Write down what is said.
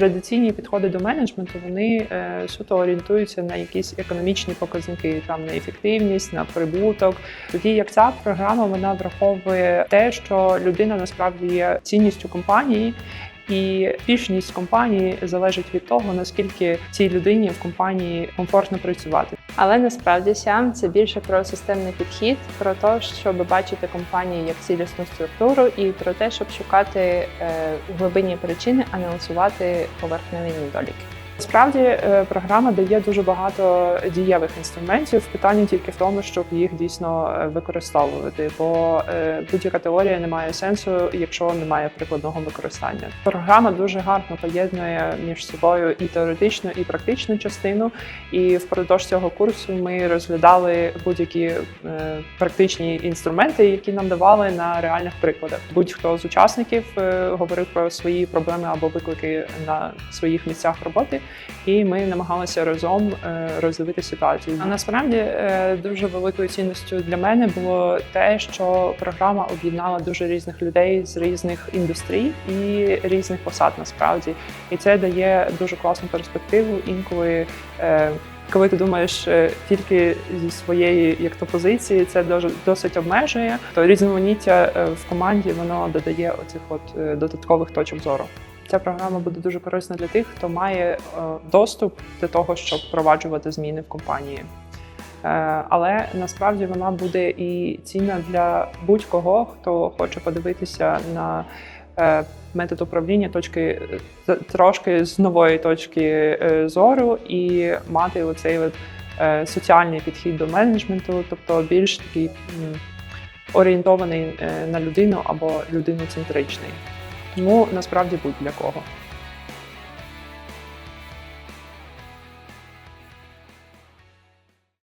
Традиційні підходи до менеджменту вони е, суто орієнтуються на якісь економічні показники, там на ефективність, на прибуток. Тоді як ця програма вона враховує те, що людина насправді є цінністю компанії. І успішність компанії залежить від того, наскільки цій людині в компанії комфортно працювати. Але насправді сям це більше про системний підхід, про те, щоб бачити компанію як цілісну структуру, і про те, щоб шукати е, глибинні причини, а не усувати поверхневі недоліки. Насправді е, програма дає дуже багато дієвих інструментів. Питання тільки в тому, щоб їх дійсно е, використовувати, бо е, будь-яка теорія не має сенсу, якщо немає прикладного використання. Програма дуже гарно поєднує між собою і теоретичну, і практичну частину. І впродовж цього курсу ми розглядали будь-які практичні інструменти, які нам давали на реальних прикладах. Будь-хто з учасників говорив про свої проблеми або виклики на своїх місцях роботи і ми намагалися разом е, роздивити ситуацію. А насправді е, дуже великою цінністю для мене було те, що програма об'єднала дуже різних людей з різних індустрій і різних посад насправді, і це дає дуже класну перспективу інколи. е, Коли ти думаєш тільки зі своєї як то позиції, це досить обмежує. То різноманіття в команді воно додає оцих от додаткових точок зору. Ця програма буде дуже корисна для тих, хто має е, доступ до того, щоб впроваджувати зміни в компанії. Е, Але насправді вона буде і цінна для будь-кого, хто хоче подивитися на е, метод управління точки трошки з нової точки зору і мати оцей от соціальний підхід до менеджменту, тобто більш такий орієнтований на людину або людиноцентричний. Тому насправді будь-для кого.